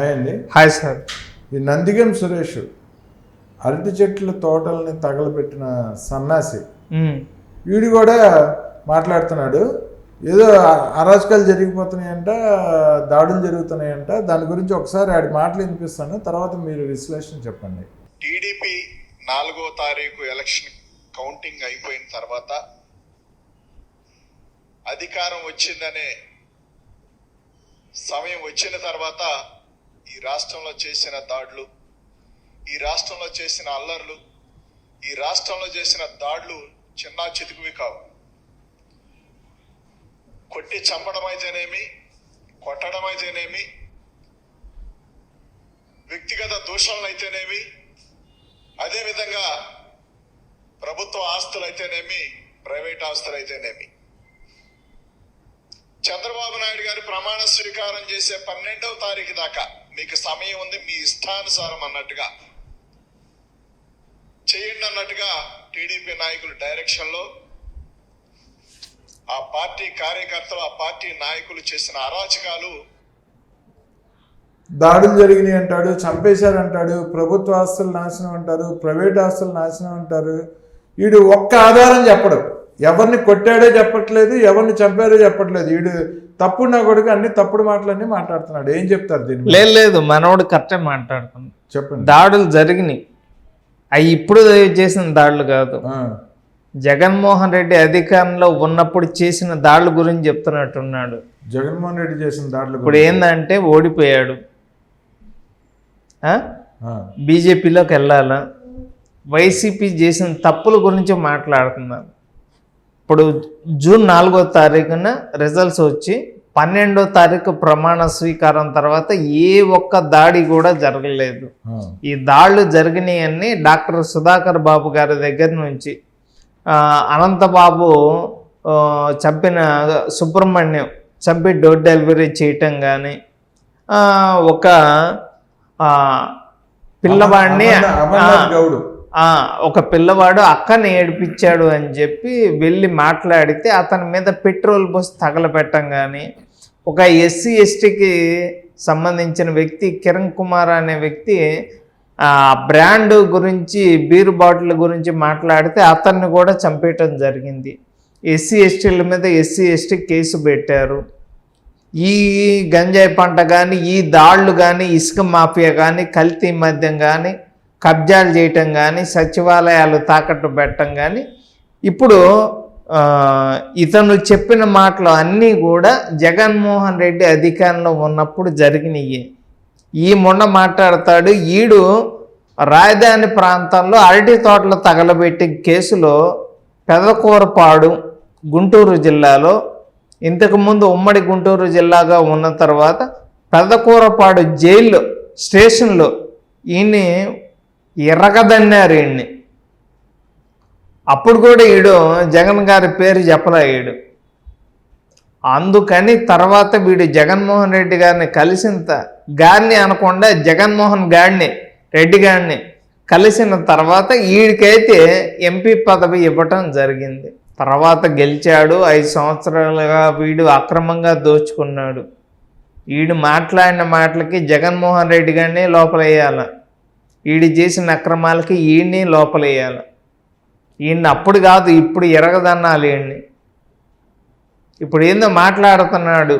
Hi అండి. Hi sir. ఈ నందిగం సురేష్ అరటి చెట్ల తోటల్ని తగలబెట్టిన సన్నాసి. వీడు కూడా మాట్లాడుతున్నాడు. ఏదో అరాచకాలు జరిగిపోతున్నాయంట దాడులు జరుగుతున్నాయంట. దాని గురించి ఒకసారి ఆడి మాటలు వినిపిస్తాను. తర్వాత మీరు విశ్లేషణ చెప్పండి. టీడీపీ నాలుగో తారీఖు ఎలక్షన్ కౌంటింగ్ అయిపోయిన తర్వాత అధికారం వచ్చిందనే సమయం వచ్చిన తర్వాత ఈ రాష్ట్రంలో చేసిన దాడులు ఈ రాష్ట్రంలో చేసిన అల్లర్లు ఈ రాష్ట్రంలో చేసిన దాడులు చిన్న చితుకువి కావు. కొట్టి చంపడం అయితేనేమి కొట్టడం అయితేనేమి వ్యక్తిగత దూషణలు అయితేనేమి అదేవిధంగా ప్రభుత్వ ఆస్తులు అయితేనేమి ప్రైవేట్ ఆస్తులు అయితేనేమి చంద్రబాబు నాయుడు గారి ప్రమాణ స్వీకారం చేసే పన్నెండవ తారీఖు దాకా మీకు సమయం ఉంది మీ ఇష్టానుసారం అన్నట్టుగా. చేయండి అన్నట్టుగా టీడీపీ నాయకులు డైరెక్షన్లో. ఆ పార్టీ కార్యకర్తలు ఆ పార్టీ నాయకులు చేసిన అరాచకాలు. దాడులు జరిగినాయి అంటాడు చంపేశారు అంటాడు ప్రభుత్వ ఆస్తులు నాశనం అంటారు ప్రైవేట్ ఆస్తులు నాశనం అంటారు. వీడు ఒక్క ఆధారం చెప్పడు. ఎవరిని కొట్టాడో చెప్పట్లేదు ఎవరిని చంపారో చెప్పట్లేదు. వీడు తప్పుడు నా కొడుకు అన్ని తప్పుడు మాటలన్నీ మాట్లాడుతున్నాడు. ఏం చెప్తారు దీని మీద? లేదు లేదు మనోడు కరెక్టే మాట్లాడుతుంది చెప్పండి. దాడులు జరిగినాయి. అవి ఇప్పుడు చేసిన దాడులు కాదు. జగన్మోహన్ రెడ్డి అధికారంలో ఉన్నప్పుడు చేసిన దాడుల గురించి చెప్తున్నట్టున్నాడు. జగన్మోహన్ రెడ్డి చేసిన దాడులు ఇప్పుడు ఏందంటే ఓడిపోయాడు. బీజేపీలోకి వెళ్ళాలా? వైసీపీ చేసిన తప్పుల గురించి మాట్లాడుతున్నారు ఇప్పుడు జూన్ నాలుగో తారీఖున రిజల్ట్స్ వచ్చి పన్నెండో తారీఖు ప్రమాణ స్వీకారం తర్వాత ఏ ఒక్క దాడి కూడా జరగలేదు. ఈ దాడులు జరిగినాయన్నీ డాక్టర్ సుధాకర్ బాబు గారి దగ్గర నుంచి అనంతబాబు చంపిన సుబ్రహ్మణ్యం చంపి డోర్ డెలివరీ చేయటం కానీ ఒక పిల్లవాడిని గౌడ్. ఒక పిల్లవాడు అక్కని ఏడిపించాడు అని చెప్పి వెళ్ళి మాట్లాడితే అతని మీద పెట్రోల్ బస్ తగలపెట్టం కానీ ఒక ఎస్సీ ఎస్టీకి సంబంధించిన వ్యక్తి కిరణ్ కుమార్ అనే వ్యక్తి ఆ బ్రాండ్ గురించి బీర్ బాటిల్ గురించి మాట్లాడితే అతన్ని కూడా చంపేయటం జరిగింది. ఎస్సీ ఎస్టీల మీద ఎస్సీ ఎస్టీ కేసు పెట్టారు. ఈ గంజాయి పంట కానీ ఈ దాళ్ళు కానీ ఇసుక మాఫియా కానీ కల్తీ మద్యం కానీ కబ్జాలు చేయటం కానీ సచివాలయాలు తాకట్టు పెట్టడం కానీ ఇప్పుడు ఇతను చెప్పిన మాటలు అన్నీ కూడా జగన్మోహన్ రెడ్డి అధికారంలో ఉన్నప్పుడు జరిగినాయి ఈ మొన్న మాట్లాడతాడు ఈడు రాజధాని ప్రాంతంలో అరటి తోటలు తగలబెట్టిన కేసులో పెదకూరపాడు గుంటూరు జిల్లాలో ఇంతకుముందు ఉమ్మడి గుంటూరు జిల్లాగా ఉన్న తర్వాత పెదకూరపాడు జైల్లో స్టేషన్లో ఈయన్ని ఎర్రగదన్నారు ఈయన్ని అప్పుడు కూడా ఈడు జగన్ గారి పేరు చెప్పలే ఈడు. అందుకని తర్వాత వీడు జగన్మోహన్ రెడ్డి గారిని కలిసిన గారిని అనకుండా జగన్మోహన్ గారిని రెడ్డి గారిని కలిసిన తర్వాత వీడికైతే ఎంపీ పదవి ఇవ్వటం జరిగింది. తర్వాత గెలిచాడు ఐదు సంవత్సరాలుగా వీడు అక్రమంగా దోచుకున్నాడు. వీడు మాట్లాడిన మాటలకి జగన్మోహన్ రెడ్డి గారిని లోపలేయాల. వీడు చేసిన అక్రమాలకి ఈయన్ని లోపలేయాలి. ఈయన్ని అప్పుడు కాదు ఇప్పుడు ఎరగదన్నాలి ఈయన్ని ఇప్పుడు ఏందో మాట్లాడుతున్నాడు.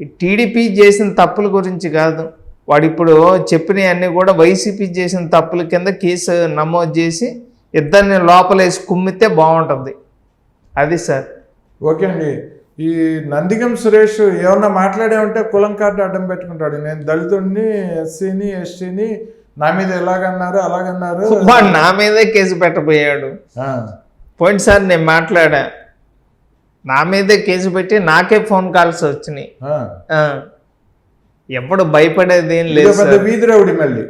ఈ టీడీపీ చేసిన తప్పుల గురించి కాదు. వాడు ఇప్పుడు చెప్పినవన్నీ కూడా వైసీపీ చేసిన తప్పుల కింద కేసు నమోదు చేసి ఇద్దరిని లోపలేసి కుమ్మితే బాగుంటుంది. అది సార్. ఓకే అండి. ఈ నందిగం సురేష్ ఏమన్నా మాట్లాడే ఉంటే కులం కార్డు అడ్డం పెట్టుకుంటాడు. నేను దళితుడిని ఎస్సీని ఎస్టీని నా మీద ఎలాగన్నారు అలాగన్నారు? వాడు నా మీదే కేసు పెట్టబోయాడు. ఆ, పోయినసారి నేను మాట్లాడా నా మీదే కేసు పెట్టి నాకే ఫోన్ కాల్స్ వచ్చినాయి. ఎప్పుడు భయపడేది ఏం లేదు పెద్ద సార్. వీధి రౌడి మళ్ళీ.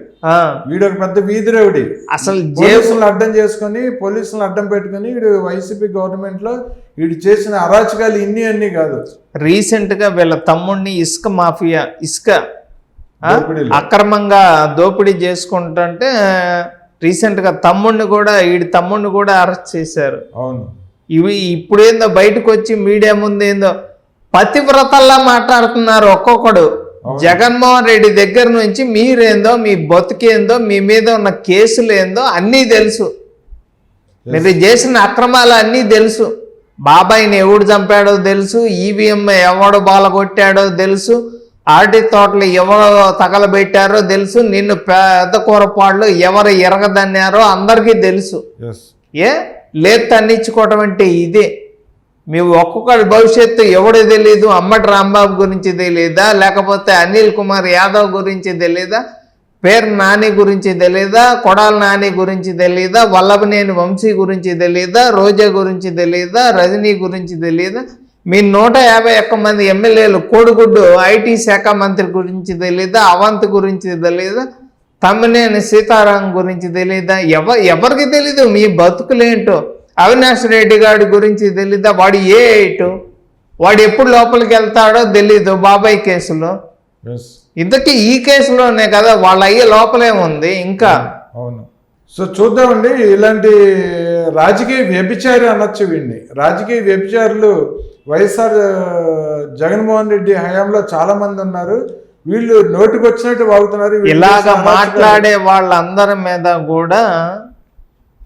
వీడు ఒక పెద్ద వీధి రౌడి అసలు పోలీసులను అడ్డం చేసుకొని పోలీసులను అడ్డం పెట్టుకొని వీడు వైసీపీ గవర్నమెంట్లో వీడు చేసిన అరాచకాలు ఇన్ని అన్ని కాదు. రీసెంట్గా వీళ్ళ తమ్ముడిని ఇసుక మాఫియా ఇసుక. అక్రమంగా దోపిడీ చేసుకుంటుంటే రీసెంట్గా తమ్ముడిని కూడా వీడి తమ్ముడిని కూడా అరెస్ట్ చేశారు. అవును. ఇవి ఇప్పుడేందో బయటకు వచ్చి మీడియా ముందు ఏందో పతివ్రతల్లా మాట్లాడుతున్నారు ఒక్కొక్కడు. జగన్మోహన్ రెడ్డి దగ్గర నుంచి మీరేందో మీ బతుకేందో మీ మీద ఉన్న కేసులు ఏందో అన్నీ తెలుసు. మీరు చేసిన అక్రమాలు అన్నీ తెలుసు. బాబాయిని ఎవడు చంపాడో తెలుసు ఈవీఎం ఎవడు బాలగొట్టాడో తెలుసు. ఆర్టీ తోటలు ఎవరు తగలబెట్టారో తెలుసు. నిన్ను పెద్ద కూరపాళ్ళు ఎవరు ఎరగదన్నారో అందరికీ తెలుసు. ఏ? లేదు తన్నించుకోవటం అంటే ఇదే. మీ ఒక్కొక్కరి భవిష్యత్తు ఎవడో తెలియదు అమ్మటి రాంబాబు గురించి తెలియదా లేకపోతే అనిల్ కుమార్ యాదవ్ గురించి తెలియదా పేరు నాని గురించి తెలియదా కొడాల నాని గురించి తెలియదా వల్లభనేని వంశీ గురించి తెలియదా రోజా గురించి తెలియదా రజనీ గురించి తెలియదా మీ నూట యాభై ఒక్క మంది ఎమ్మెల్యేలు కోడిగుడ్డు ఐటీ శాఖ మంత్రి గురించి తెలియదా అవంత్ గురించి తెలియదా తమ్మినేని సీతారాం గురించి తెలియదా ఎవ ఎవరికి తెలీదు? మీ బతుకులేంటో అవినాష్ రెడ్డి గారి గురించి తెలీదా? వాడు ఏ ఎయిట్? వాడు ఎప్పుడు లోపలికి వెళ్తాడో తెలీదు బాబాయ్ కేసులో. ఇంతకీ ఈ కేసులోనే కదా వాళ్ళ అయ్యే లోపలే ఉంది ఇంకా. అవును. సో చూద్దామండి ఇలాంటి రాజకీయ వ్యభిచారి అనొచ్చు వీడిని రాజకీయ వ్యభిచారులు వైఎస్ఆర్ జగన్మోహన్ రెడ్డి హయాంలో చాలా మంది ఉన్నారు. వీళ్ళు నోటికి వచ్చినట్టు వాగుతున్నారు ఇలాగ మాట్లాడే వాళ్ళందరి మీద కూడా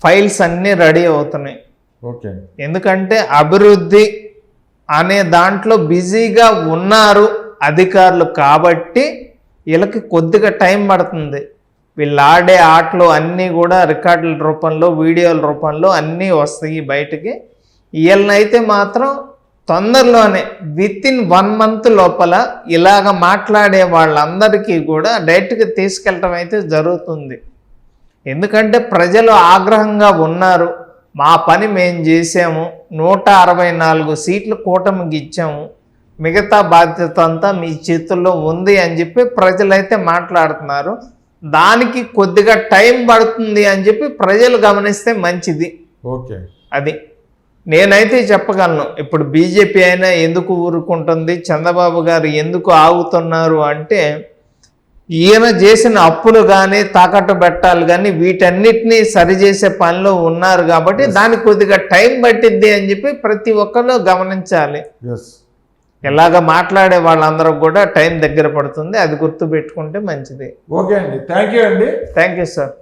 ఫైల్స్ అన్నీ రెడీ అవుతున్నాయి. ఓకే. ఎందుకంటే అభివృద్ధి అనే దాంట్లో బిజీగా ఉన్నారు అధికారులు కాబట్టి వీళ్ళకి కొద్దిగా టైం పడుతుంది. వీళ్ళు ఆడే ఆటలు అన్నీ కూడా రికార్డుల రూపంలో వీడియోల రూపంలో అన్నీ వస్తాయి బయటికి. వీళ్ళనైతే మాత్రం తొందరలోనే విత్ ఇన్ వన్ మంత్ లోపల ఇలాగ మాట్లాడే వాళ్ళందరికీ కూడా డైరెక్ట్గా తీసుకెళ్ళటం అయితే జరుగుతుంది. ఎందుకంటే ప్రజలు ఆగ్రహంగా ఉన్నారు మా పని మేము చేసాము నూట అరవై నాలుగు సీట్లు కూటమికి ఇచ్చాము మిగతా బాధ్యత అంతా మీ చేతుల్లో ఉంది అని చెప్పి ప్రజలైతే మాట్లాడుతున్నారు. దానికి కొద్దిగా టైం పడుతుంది అని చెప్పి ప్రజలు గమనిస్తే మంచిది. ఓకే. అది నేనైతే చెప్పగలను. ఇప్పుడు బీజేపీ అయినా ఎందుకు ఊరుకుంటుంది? చంద్రబాబు గారు ఎందుకు ఆగుతున్నారు అంటే ఈయన చేసిన అప్పులు కానీ తాకట్టు పెట్టాలి కానీ వీటన్నిటినీ సరిచేసే పనిలో ఉన్నారు కాబట్టి దానికి కొద్దిగా టైం పట్టిద్ది అని చెప్పి ప్రతి ఒక్కరు గమనించాలి. ఇలాగ మాట్లాడే వాళ్ళందరూ కూడా టైం దగ్గర పడుతుంది. అది గుర్తు పెట్టుకుంటే మంచిది. ఓకే అండి. థ్యాంక్ యూ అండి. Thank you sir.